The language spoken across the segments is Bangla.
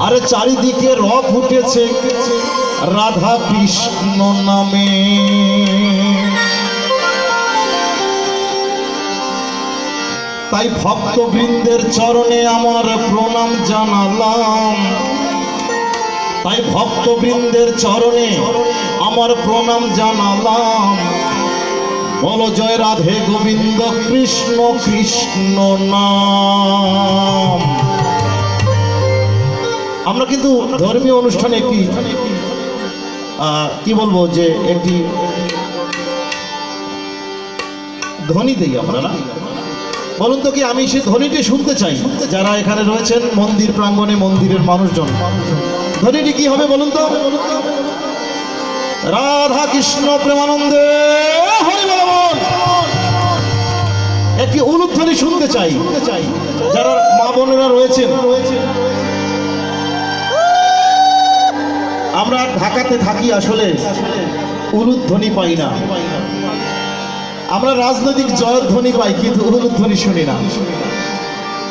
আরে চারিদিকে রথ উঠেছে। রাধা কৃষ্ণ নামে। তাই ভক্তবৃন্দের চরণে আমার প্রণাম জানালাম। তাই ভক্তবৃন্দের চরণে আমার প্রণাম জানালাম। বল জয় রাধে গোবিন্দ কৃষ্ণ কৃষ্ণ নাম। আমরা কিন্তু ধর্মীয় অনুষ্ঠানে একটি কি বলব যে একটি ধ্বনি দেই আমরা না? বলুন তো কি আমি সেই ধ্বনিটি শুনতে চাই? যারা এখানে রয়েছেন, মন্দির প্রাঙ্গণে মন্দিরের মানুষজন। ধ্বনিটি কি হবে বলুন তো? রাধা কৃষ্ণ প্রেমানন্দে হরি বল বল। একটি অনুধ্বনি শুনতে চাই। যারা মা বোনেরা রয়েছেন আমরা ঢাকাতে থাকি আসলে উলুধ্বনি পাই না। আমরা রাজনৈতিক জয়ধ্বনি পাই, কিন্তু উলুধ্বনি শুনি না।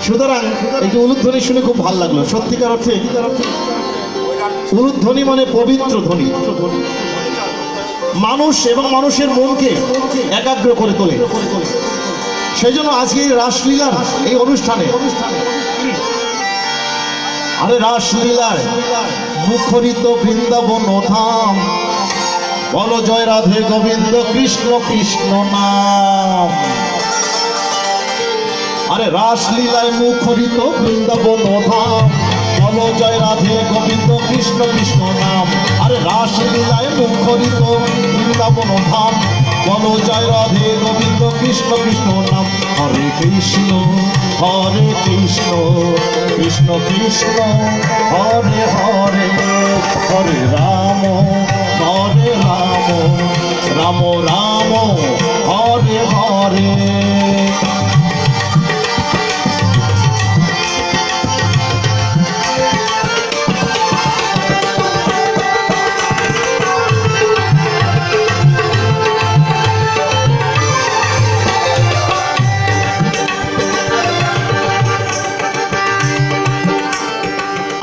সুতরাং একটি উলুধ্বনি শুনে খুব ভালো লাগল। সত্যিকার অর্থে উলুধ্বনি মানে পবিত্র ধ্বনি। মানুষ এবং মানুষের মনকে একাগ্র করে তোলে। সেই জন্য আজকে এই রাসলীলার এই অনুষ্ঠানে আরে রাসলীলায় মুখরিত বৃন্দাবন ধাম। বল জয় রাধে গোবিন্দ, কৃষ্ণ কৃষ্ণ নাম। আরে রাসলীলায় মুখরিত বৃন্দাবন ধাম। বল জয় রাধে গোবিন্দ, কৃষ্ণ কৃষ্ণ নাম। আরে রাসলীলায় মুখরিত বৃন্দাবন ধাম। বল জয় রাধে গোবিন্দ, কৃষ্ণ কৃষ্ণ নাম। হরে কৃষ্ণ হরে কৃষ্ণ কৃষ্ণ কৃষ্ণ, হরে হরে রাম হরে রাম রাম রাম হরে হরে।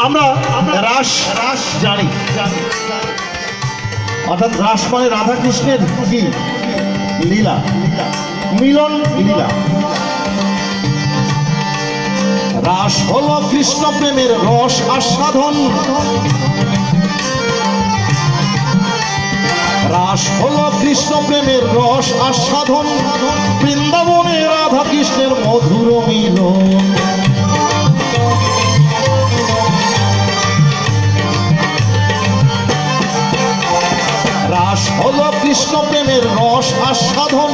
আমরা রাস জানি। অর্থাৎ রাস মানে রাধা কৃষ্ণের কি? লীলা। মিলন লীলা। রাস হল কৃষ্ণ প্রেমের রস আস্বাদন। রাস হল কৃষ্ণ প্রেমের রস আস্বাদন। বৃন্দাবনে রাধা কৃষ্ণের মধুর মিলন। হল কৃষ্ণ প্রেমের রস আস্বাদন।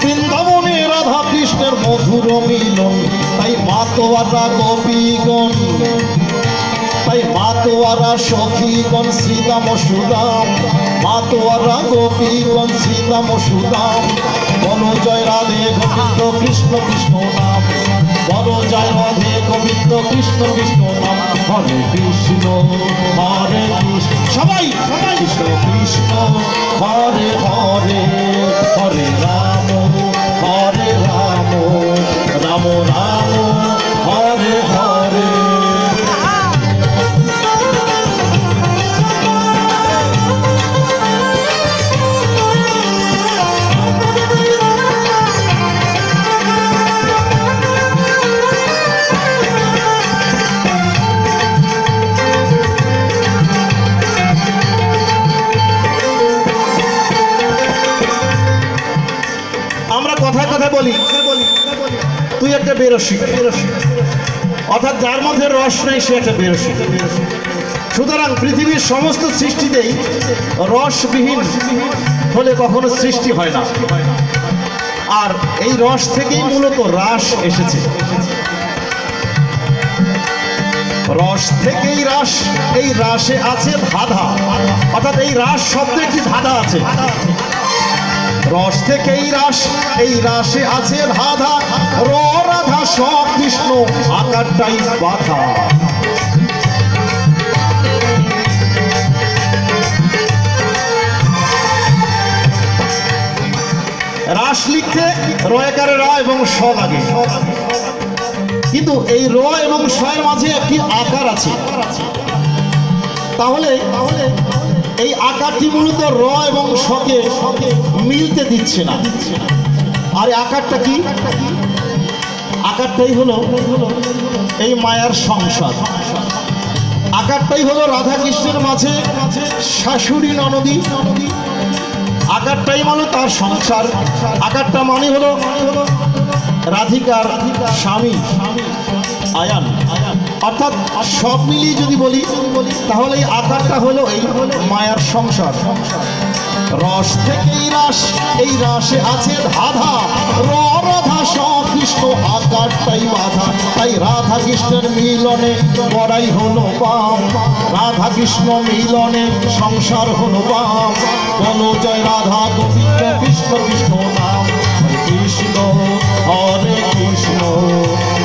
বৃন্দাবনে রাধা কৃষ্ণের মধুর মিলন। তাই মাতোয়ারা গোপীগণ, তাই মাতোয়ারা সখীগণ শ্রীদাম সুদাম মাতোয়ারা গোপীগণ শ্রীদাম সুদাম বল জয় রাধে গোবিন্দ, কৃষ্ণ কৃষ্ণ নাম। বলো জয় রাধে গোবিন্দ, কৃষ্ণ কৃষ্ণ নাম। হরে কৃষ্ণ হরে কৃষ্ণ। সবাই সবাই। কৃষ্ণ কৃষ্ণ, হরে হরে হরে রাম হরে রাম। রাম রাম। বলি, তুই একটা বেরসি অর্থাৎ যার মধ্যে রস নেই, সে একটা বেরসি। সুতরাং পৃথিবীর সমস্ত সৃষ্টিতেই রসবিহীন হলে কখনো সৃষ্টি হয় না। আর এই রস থেকেই মূলত রাস এসেছে। রস থেকেই রাস, এই রাসে আছে ধাঁধা। অর্থাৎ এই রাস শব্দে একটি ধাঁধা আছে। রস থেকেই রাস, এই রাসে আছে ধাঁধা র রাধা স কৃষ্ণ আকারটাই বাধা। রাস লিখতে রয়কারে রা এবং স লাগে। কিন্তু এই র এবং শয়ের মাঝে একটি আকার আছে। তাহলে তাহলে এই আকারটি মূলত র এবং শকে মিলতে দিচ্ছে না। আর আকারটা কি? আকারটাই হলো এই মায়ার সংসার। আকারটাই হলো রাধা কৃষ্ণের মাঝে শাশুড়ি ননদী। আকারটাই মানে তার সংসার। আকারটা মানে হলো রাধিকার স্বামী আয়ান আয়ান। অর্থাৎ সব মিলিয়ে যদি বলি, তাহলে এই আকারটা হলো এই মায়ার সংসার। রস থেকেই রাস, এই রাসে আছে ধাধা রাধা কৃষ্ণ আকারটাই বাধা। তাই রাধা কৃষ্ণের মিলনে বড়াই হলো পাম রাধা কৃষ্ণ মিলনে সংসার হলো পাম বলো জয় রাধা গোবিন্দ, কৃষ্ণ কৃষ্ণ নাম। কৃষ্ণ, হরে কৃষ্ণ।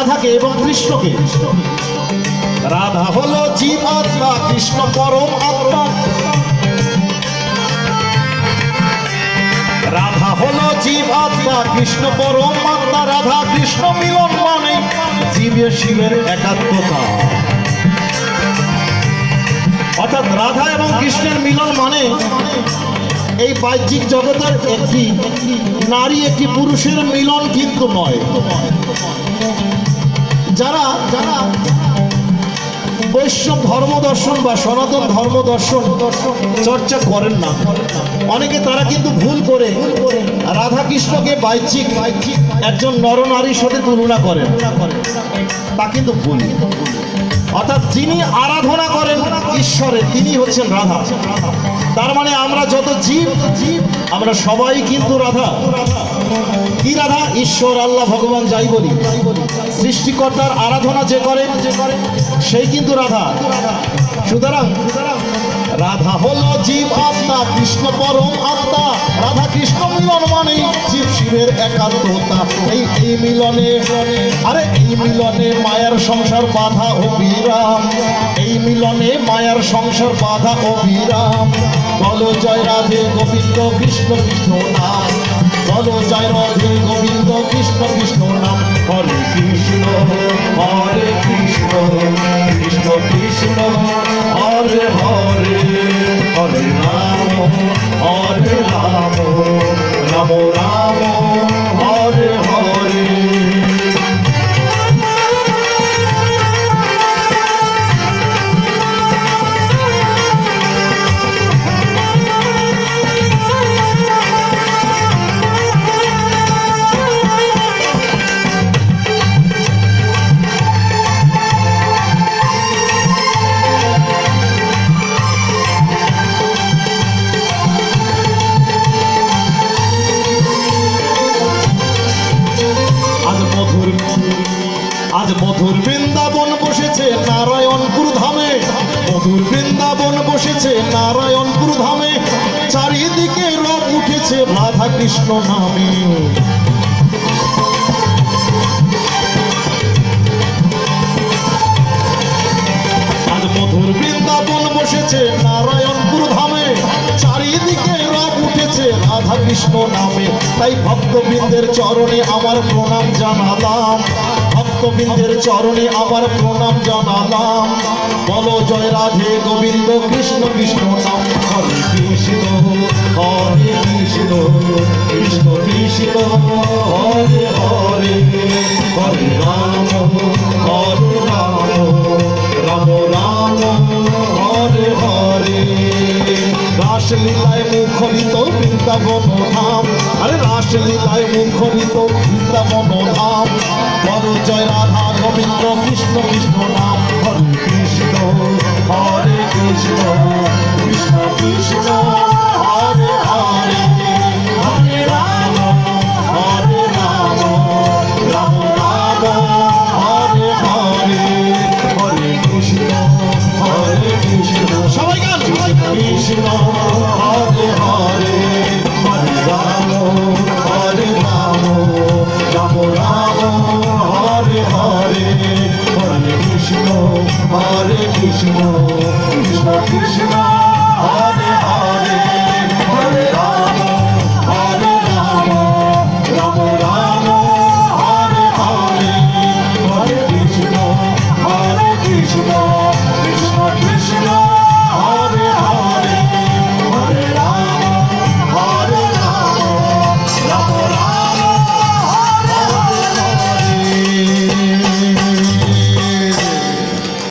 রাধাকে এবং কৃষ্ণকে। রাধা হলো জীব আত্মা, কৃষ্ণ পরম আত্মা। রাধা হলো জীব আত্মা, কৃষ্ণ পরম আত্মা, রাধা কৃষ্ণ মিলন মানে জীবের শিবের একাত্মতা। অর্থাৎ রাধা এবং কৃষ্ণের মিলন মানে এই বাহ্যিক জগতের একটি নারী, একটি পুরুষের মিলন কিন্তু নয়। যারা যারা বৈষ্ণব ধর্ম দর্শন বা সনাতন ধর্ম দর্শন চর্চা করেন না, অনেকে তারা কিন্তু ভুল করে রাধা কৃষ্ণকে বাহ্যিক একজন নরনারীর সাথে তুলনা করেন। তা কিন্তু ভুল। অর্থাৎ যিনি আরাধনা করেন ঈশ্বরের তিনি হচ্ছেন রাধা। তার মানে আমরা যত জীব জীব আমরা সবাই কিন্তু রাধা। কি রাধা? ঈশ্বর, আল্লাহ, ভগবান, যাই বলি। সৃষ্টিকর্তার আরাধনা যে করে সেই কিন্তু রাধা। সুতরাং রাধা হলো জীব আত্মা, কৃষ্ণ পরম আত্মা। রাধা কৃষ্ণ মিলন মানে জীব শিবের একাত্মতা এই এই মিলনে, আরে এই মিলনে মায়ার সংসার বাধা অবিরাম বিরাম। এই মিলনে মায়ার সংসার বাধা ও বিরাম। বলো জয় রাধে গোবিন্দ, কৃষ্ণ কৃষ্ণ নাম বলো জয় রাধে গোবিন্দ, কৃষ্ণ কৃষ্ণ নাম। হরে কৃষ্ণ হরে কৃষ্ণ কৃষ্ণ কৃষ্ণ, হরে হরে। হরে রাম হরে রাম রাম রাম। বৃন্দাবন বসেছে নারায়ণপুর ধামে। মধুর বৃন্দাবন বসেছে নারায়ণপুর ধামে। চারিদিকে রব উঠেছে রাধা কৃষ্ণ নামে মধুর বৃন্দাবন বসেছে নারায়ণপুর ধামে। চারিদিকে রব উঠেছে রাধা কৃষ্ণ নামে। তাই ভক্তবৃন্দের চরণে আমার প্রণাম জানালাম। ভক্তবৃন্দের চরণে আমার প্রণাম জানালাম। বলো জয় রাধে গোবিন্দ, কৃষ্ণ কৃষ্ণ, নাম হরে কৃষ্ণ হরে কৃষ্ণ কৃষ্ণ কৃষ্ণ, হরে হরে। হরে রাম হরে রাম রাম রাম, হরে হরে। রাসলীলায় মুখরিত বৃন্দাবন ধাম। আরে রাসলীলায় মুখরিত বৃন্দাবন ধাম। বড় জয় রাধা গোবিন্দ, কৃষ্ণ কৃষ্ণ নাম। হরে কৃষ্ণ হরে কৃষ্ণ কৃষ্ণ কৃষ্ণ।